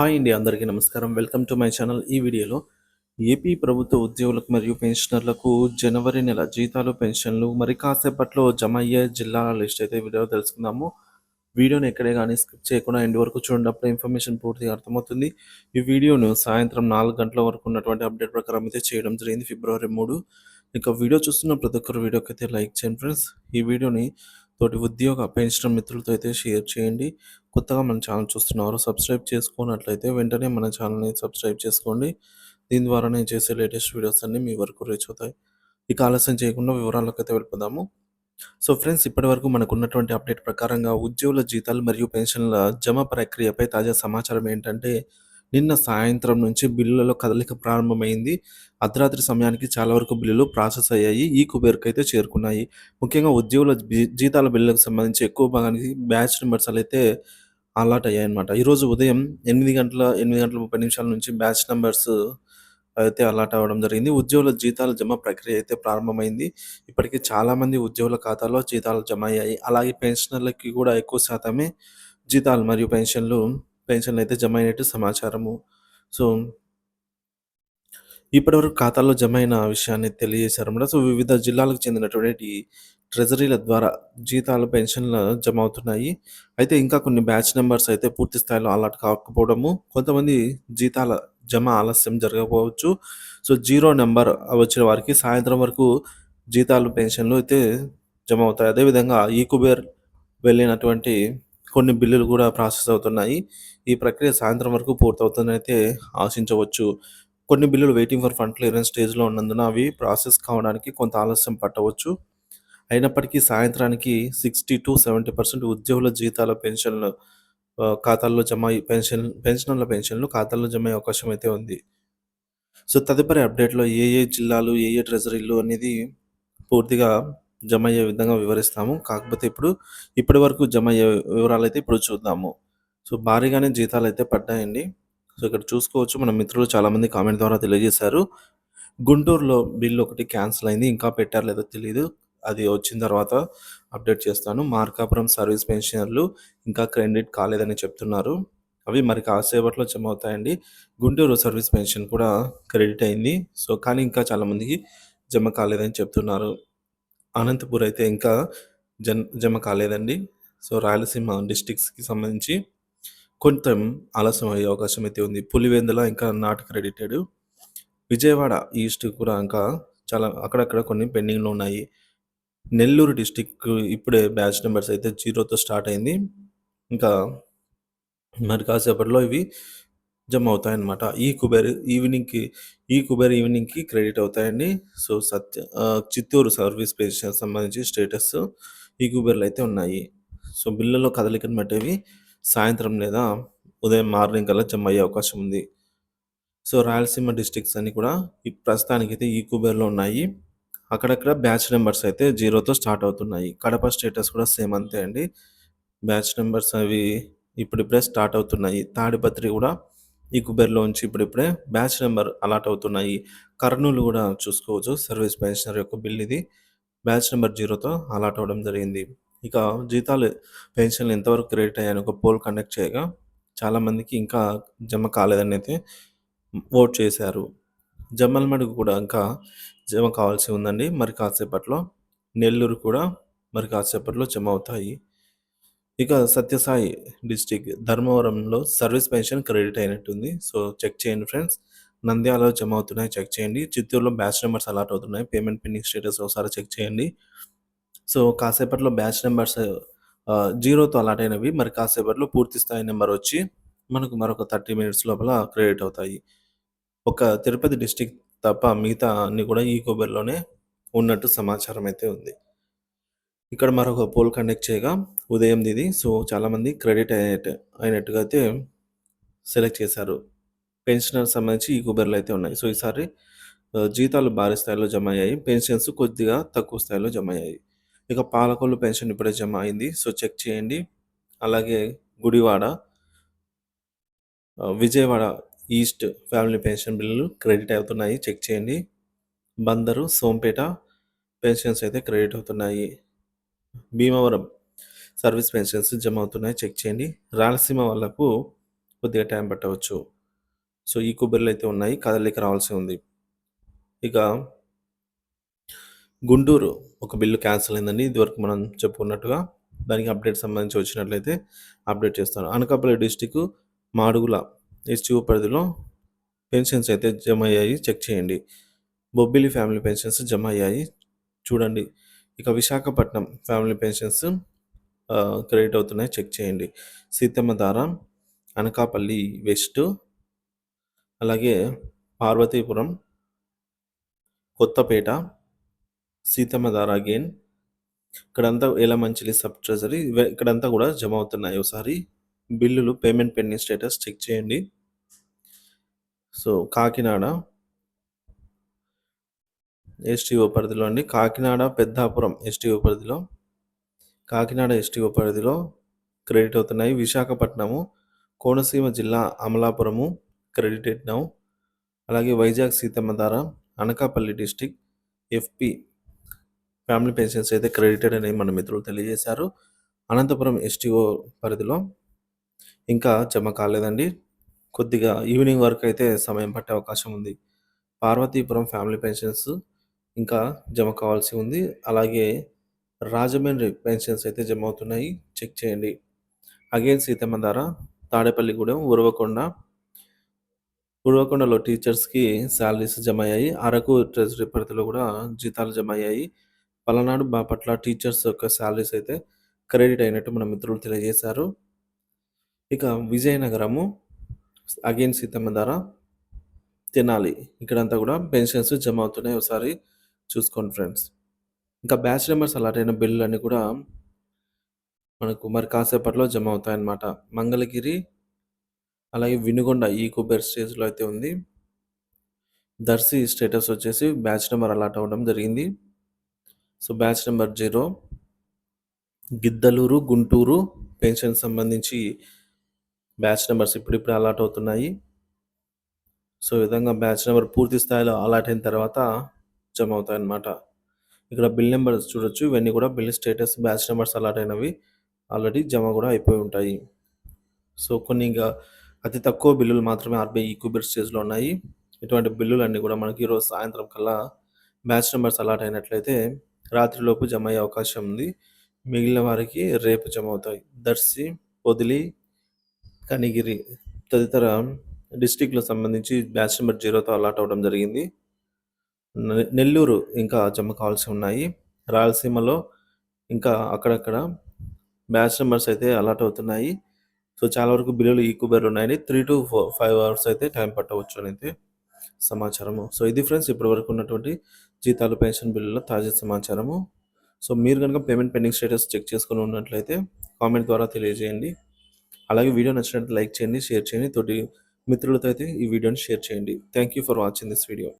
Hi అండి అందరికీ నమస్కారం. Welcome to my channel. ఈ వీడియోలో ఏపీ ప్రభుత్వ ఉద్యోగులకు మరియు పెన్షనర్లకు జనవరి నెల జీతాలు పెన్షన్లు మరి కాసేపట్లో జమ అయ్యే జిల్లాల లిస్ట్ అయితే వీడియో తెలుసుకుందాము. వీడియోని ఎక్కడే కానీ స్కిప్ చేయకుండా ఎండ్ వరకు చూడండి. ఇన్ఫర్మేషన్ పూర్తిగా అర్థమవుతుంది. ఈ వీడియోను సాయంత్రం నాలుగు గంటల వరకు ఉన్నటువంటి అప్డేట్ ప్రకారం అయితే చేయడం జరిగింది. ఫిబ్రవరి మూడు. ఇక వీడియో చూస్తున్న ప్రతి ఒక్కరు వీడియోకి అయితే లైక్ చేయండి ఫ్రెండ్స్. ఈ వీడియోని తోటి ఉద్యోగ పెన్షన్ మిత్రులతో అయితే షేర్ చేయండి. కొత్తగా మన ఛానల్ చూస్తున్నారు సబ్స్క్రైబ్ చేసుకున్నట్లయితే వెంటనే మన ఛానల్ని సబ్స్క్రైబ్ చేసుకోండి. దీని ద్వారా నేను చేసే లేటెస్ట్ వీడియోస్ అన్నీ మీ వరకు రీచ్ అవుతాయి. ఇక ఆలస్యం చేయకుండా వివరాలకు అయితే వెళ్ళిపోదాము. సో ఫ్రెండ్స్ ఇప్పటివరకు మనకు ఉన్నటువంటి అప్డేట్ ప్రకారంగా ఉద్యోగుల జీతాలు మరియు పెన్షన్ల జమ ప్రక్రియపై తాజా సమాచారం ఏంటంటే నిన్న సాయంత్రం నుంచి బిల్లులలో కదలిక ప్రారంభమైంది. అర్ధరాత్రి సమయానికి చాలా వరకు బిల్లులు ప్రాసెస్ అయ్యాయి. ఈ కుబేర్కి అయితే చేరుకున్నాయి. ముఖ్యంగా ఉద్యోగుల జీ- జీతాల బిల్లులకు సంబంధించి ఎక్కువ భాగానికి బ్యాచ్ నెంబర్స్ అయితే అలాట్ అయ్యాయన్నమాట. ఈరోజు ఉదయం ఎనిమిది గంటల ఎనిమిది గంటల ముప్పై నిమిషాల నుంచి బ్యాచ్ నెంబర్స్ అయితే అలాట్ అవ్వడం జరిగింది. ఉద్యోగుల జీతాల జమ ప్రక్రియ అయితే ప్రారంభమైంది. ఇప్పటికీ చాలామంది ఉద్యోగుల ఖాతాలో జీతాలు జమ అయ్యాయి. అలాగే పెన్షనర్లకి కూడా ఎక్కువ శాతమే జీతాలు మరియు పెన్షన్లు పెన్షన్లు అయితే జమ అయినట్టు సమాచారము. సో ఇప్పటివరకు ఖాతాల్లో జమ అయిన విషయాన్ని తెలియజేశారన్నమాట సో వివిధ జిల్లాలకు చెందినటువంటి ట్రెజరీల ద్వారా జీతాలు పెన్షన్లు జమ అవుతున్నాయి అయితే ఇంకా కొన్ని బ్యాచ్ నెంబర్స్ అయితే పూర్తి స్థాయిలో అలాట్ కాకపోవడము కొంతమంది జీతాల జమ ఆలస్యం జరగకపోవచ్చు. సో జీరో నెంబర్ వచ్చిన వారికి సాయంత్రం వరకు జీతాలు పెన్షన్లు అయితే జమ అవుతాయి అదేవిధంగా ఈ కుబేర్ వెళ్ళినటువంటి కొన్ని బిల్లులు కూడా ప్రాసెస్ అవుతున్నాయి. ఈ ప్రక్రియ సాయంత్రం వరకు పూర్తవుతుందని అయితే ఆశించవచ్చు. కొన్ని బిల్లులు వెయిటింగ్ ఫర్ ఫండ్ క్లియరెన్స్ స్టేజ్లో ఉన్నందున అవి ప్రాసెస్ కావడానికి కొంత ఆలస్యం పట్టవచ్చు. అయినప్పటికీ సాయంత్రానికి సిక్స్టీ టు సెవెంటీ పర్సెంట్ ఉద్యోగుల జీతాల పెన్షన్లు ఖాతాల్లో జమ పెన్షన్ పెన్షనర్ల పెన్షన్లు ఖాతాల్లో జమ అయ్యే అవకాశం అయితే ఉంది. సో తదుపరి అప్డేట్లో ఏ ఏ జిల్లాలు ఏ ఏ ట్రెజరీలు అనేది పూర్తిగా జమ అయ్యే విధంగా వివరిస్తాము. కాకపోతే ఇప్పుడు ఇప్పటి వరకు జమ అయ్యే వివరాలు అయితే ఇప్పుడు చూద్దాము. సో భారీగానే జీతాలు అయితే పడ్డాయండి. సో ఇక్కడ చూసుకోవచ్చు. మన మిత్రులు చాలామంది కామెంట్ ద్వారా తెలియజేశారు. గుంటూరులో బిల్లు ఒకటి క్యాన్సిల్ అయింది. ఇంకా పెట్టారు లేదో తెలియదు అది వచ్చిన తర్వాత అప్డేట్ చేస్తాను. మార్కాపురం సర్వీస్ పెన్షనర్లు ఇంకా క్రెడిట్ కాలేదని చెప్తున్నారు. అవి మరి కాసేపట్లో జమ అవుతాయండి గుంటూరు సర్వీస్ పెన్షన్ కూడా క్రెడిట్ అయింది. సో కానీ ఇంకా చాలామందికి జమ కాలేదని చెప్తున్నారు. అనంతపూర్ అయితే ఇంకా జన్ జమ కాలేదండి. సో రాయలసీమ డిస్టిక్స్కి సంబంధించి కొంచెం ఆలస్యం అయ్యే అవకాశం అయితే ఉంది. పులివెందుల ఇంకా నాట్ క్రెడిటెడ్. విజయవాడ ఈస్ట్ కూడా ఇంకా చాలా అక్కడక్కడ కొన్ని పెండింగ్లో ఉన్నాయి. నెల్లూరు డిస్టిక్ ఇప్పుడే బ్యాచ్ నెంబర్స్ అయితే జీరోతో స్టార్ట్ అయింది. ఇంకా మరి కాసేపట్లో ఇవి జమ అవుతాయన్నమాట ఈ కుబేర్ ఈవినింగ్కి ఈ కుబేర్ ఈవినింగ్కి క్రెడిట్ అవుతాయండి. So Satya Chittoor service pension సంబంధించి స్టేటస్ ఈ కుబేర్లు అయితే ఉన్నాయి. సో బిల్లులో కదలికను బట్టేవి సాయంత్రం లేదా ఉదయం మార్నింగ్ కల్లా జమ అయ్యే అవకాశం ఉంది. సో రాయలసీమ డిస్ట్రిక్ట్స్ అన్ని కూడా ఈ ప్రస్తుతానికి అయితే ఈ కుబేర్లో ఉన్నాయి. అక్కడక్కడ బ్యాచ్ నెంబర్స్ అయితే జీరోతో స్టార్ట్ అవుతున్నాయి. కడప స్టేటస్ కూడా సేమ్ అంతే అండి. బ్యాచ్ నెంబర్స్ అవి ఇప్పుడిప్పుడే స్టార్ట్ అవుతున్నాయి. తాడిపత్రి కూడా ఈ కుబేర్లోంచి ఇప్పుడిప్పుడే బ్యాచ్ నెంబర్ అలాట్ అవుతున్నాయి. కర్నూలు కూడా చూసుకోవచ్చు. సర్వీస్ పెన్షనర్ యొక్క బిల్ ఇది. బ్యాచ్ నెంబర్ జీరోతో అలాట్ అవ్వడం జరిగింది. ఇక జీతాలు పెన్షన్లు ఎంతవరకు క్రెడిట్ అయ్యాయని ఒక పోల్ కండక్ట్ చేయగా చాలామందికి ఇంకా జమ కాలేదని అయితే ఓట్ చేశారు. జమ్మల్మడుగు కూడా ఇంకా జమ కావాల్సి ఉందండి. మరి కాసేపట్లో నెల్లూరు కూడా మరి కాసేపట్లో జమ అవుతాయి. ఇక సత్యసాయి డిస్టిక్ ధర్మవరంలో సర్వీస్ పెన్షన్ క్రెడిట్ అయినట్టుంది. సో చెక్ చేయండి ఫ్రెండ్స్. నంద్యాలలో జమ అవుతున్నాయి చెక్ చేయండి. చిత్తూరులో బ్యాచ్ నెంబర్స్ అలాట్ అవుతున్నాయి. పేమెంట్ పెండింగ్ స్టేటస్ ఒకసారి చెక్ చేయండి. సో కాసేపట్లో బ్యాచ్ నెంబర్స్ జీరోతో అలాట్ అయినవి. మరి కాసేపట్లో పూర్తి స్థాయి నెంబర్ వచ్చి మనకు మరొక థర్టీ మినిట్స్ లోపల క్రెడిట్ అవుతాయి. ఒక తిరుపతి డిస్టిక్ తప్ప మిగతా అన్ని కూడా ఈ ఉన్నట్టు సమాచారం అయితే ఉంది. ఇక్కడ మరొక పోల్ కండక్ట్ చేయగా ఉదయం ఇది. సో చాలామంది క్రెడిట్ అయినట్టు అయినట్టుగా అయితే సెలెక్ట్ చేశారు. పెన్షనర్ సంబంధించి ఈ కుబేర్లు అయితే ఉన్నాయి. సో ఈసారి జీతాలు భారీ స్థాయిలో జమ అయ్యాయి. పెన్షన్స్ కొద్దిగా తక్కువ స్థాయిలో జమ అయ్యాయి. ఇక పాలకొల్లు పెన్షన్ ఇప్పుడే జమ అయింది. సో చెక్ చేయండి. అలాగే Gudivada Vijayawada east family pension బిల్లులు క్రెడిట్ అవుతున్నాయి. చెక్ చేయండి. బందరు సోంపేట పెన్షన్స్ అయితే క్రెడిట్ అవుతున్నాయి. భీమవరం సర్వీస్ పెన్షన్స్ జమ అవుతున్నాయి చెక్ చేయండి రాయలసీమ వాళ్ళకు కొద్దిగా టైం పట్టవచ్చు. సో, ఈ కొబ్బరిలు అయితే ఉన్నాయి. కదలిక రావాల్సి ఉంది. ఇక గుంటూరు ఒక బిల్లు క్యాన్సిల్ అయిందండి. ఇదివరకు మనం చెప్పుకున్నట్టుగా. దానికి అప్డేట్ సంబంధించి వచ్చినట్లయితే అప్డేట్ చేస్తాను. అనకాపల్లి డిస్టిక్ మాడుగుల ఎస్టీఓ పరిధిలో పెన్షన్స్ అయితే జమ అయ్యాయి. చెక్ చేయండి. బొబ్బిలి ఫ్యామిలీ పెన్షన్స్ జమ అయ్యాయి. చూడండి. ఇక Visakhapatnam family pensions create credit అవుతున్నాయి. చెక్ చేయండి. సీతమ్మ ధార, అనకాపల్లి వెస్ట్ అలాగే పార్వతీపురం, కొత్తపేట, సీతమ్మ ధార అగైన్ ఇక్కడంతా యలమంచిలి సబ్ ట్రెజరీ ఇక్కడంతా కూడా జమ అవుతున్నాయి. ఒకసారి బిల్లులు పేమెంట్ పెండింగ్ స్టేటస్ చెక్ చేయండి. సో, కాకినాడ ఎస్టీఓ పరిధిలో అండి. కాకినాడ, పెద్దాపురం ఎస్టీఓ పరిధిలో కాకినాడ ఎస్టీఓ పరిధిలో క్రెడిట్ అవుతున్నాయి. విశాఖపట్నము, కోనసీమ జిల్లా అమలాపురము క్రెడిటెడ్ నౌ. అలాగే Vizag Seethammadhara Anakapalli district FP family pensions అయితే క్రెడిటెడ్ అని మన మిత్రులు తెలియజేశారు. అనంతపురం ఎస్టీఓ పరిధిలో ఇంకా జమ కాలేదండి. కొద్దిగా ఈవినింగ్ వరకు అయితే సమయం పట్టే అవకాశం ఉంది. పార్వతీపురం ఫ్యామిలీ పెన్షన్స్ ఇంకా జమ కావాల్సి ఉంది. అలాగే రాజమండ్రి పెన్షన్స్ అయితే జమ అవుతున్నాయి. చెక్ చేయండి. అగైన్ సీతమ్మ ధార, తాడేపల్లిగూడెం, ఉరవకొండ ఉరవకొండలో టీచర్స్‌కి శాలరీస్ జమ అయ్యాయి. అరకు ట్రెజరీ పరిధిలో కూడా జీతాలు జమ అయ్యాయి. పలనాడు, బాపట్ల టీచర్స్ యొక్క శాలరీస్ అయితే క్రెడిట్ అయినట్టు మన మిత్రులు తెలియజేశారు. ఇక విజయనగరము అగైన్ సీతమ్మ ధార, తినాలి ఇక్కడంతా కూడా పెన్షన్స్ జమ అవుతున్నాయి. ఒకసారి చూసుకోండి ఫ్రెండ్స్. ఇంకా బ్యాచ్ నెంబర్స్ అలాట్ అయిన బిల్లులన్నీ కూడా మనకు మరి కాసేపట్లో జమ అవుతాయన్నమాట. మంగళగిరి అలాగే వినుగొండ ఈ కుబేర్ స్టేజ్‌లో అయితే ఉంది. దర్శి స్టేటస్ వచ్చేసి బ్యాచ్ నెంబర్ అలాట్ అవ్వడం జరిగింది. So, batch number zero Giddalur, Guntur pension సంబంధించి బ్యాచ్ నెంబర్స్ ఇప్పుడిప్పుడు అలాట్ అవుతున్నాయి. సో, ఈ విధంగా బ్యాచ్ నెంబర్ పూర్తి స్థాయిలో అలాట్ అయిన తర్వాత జమ అవుతాయన్నమాట. ఇక్కడ బిల్ నెంబర్స్ చూడొచ్చు. ఇవన్నీ కూడా bill status batch numbers allot అయినవి. ఆల్రెడీ జమ కూడా అయిపోయి ఉంటాయి. సో, కొన్ని ఇంకా అతి తక్కువ బిల్లులు మాత్రమే ఆర్‌బీఐ ఈ స్టేజ్‌లో ఉన్నాయి. ఇటువంటి బిల్లులన్నీ కూడా మనకి ఈరోజు సాయంత్రం కల్లా బ్యాచ్ నెంబర్స్ అలాట్ అయినట్లయితే రాత్రిలోపు జమ అయ్యే అవకాశం ఉంది. మిగిలిన వారికి రేపు జమ అవుతాయి. దర్శి, పొదిలి, కనిగిరి తదితర డిస్ట్రిక్ట్‌లకు సంబంధించి బ్యాచ్ నెంబర్ జీరోతో అలాట్ అవ్వడం జరిగింది. నె నెల్లూరు ఇంకా జమ కావాల్సి ఉన్నాయి. రాయలసీమలో ఇంకా అక్కడక్కడ బ్యాచ్ నెంబర్స్ అయితే అలాట్ అవుతున్నాయి. సో, చాలా వరకు బిల్లులు ఈ కుబేర్‌లో ఉన్నాయండి. 3-4, 5 అవర్స్ అయితే టైం పట్టవచ్చు అనేది సమాచారము. సో, ఇది ఫ్రెండ్స్ ఇప్పటివరకు ఉన్నటువంటి జీతాలు, పెన్షన్ బిల్లుల తాజా సమాచారము. సో, మీరు కనుక పేమెంట్ పెండింగ్ స్టేటస్ చెక్ చేసుకుని ఉన్నట్లయితే కామెంట్ ద్వారా తెలియజేయండి. అలాగే వీడియో నచ్చినట్టు లైక్ చేయండి, షేర్ చేయండి. తోటి మిత్రులతో అయితే ఈ వీడియోని షేర్ చేయండి. Thank you for watching this video.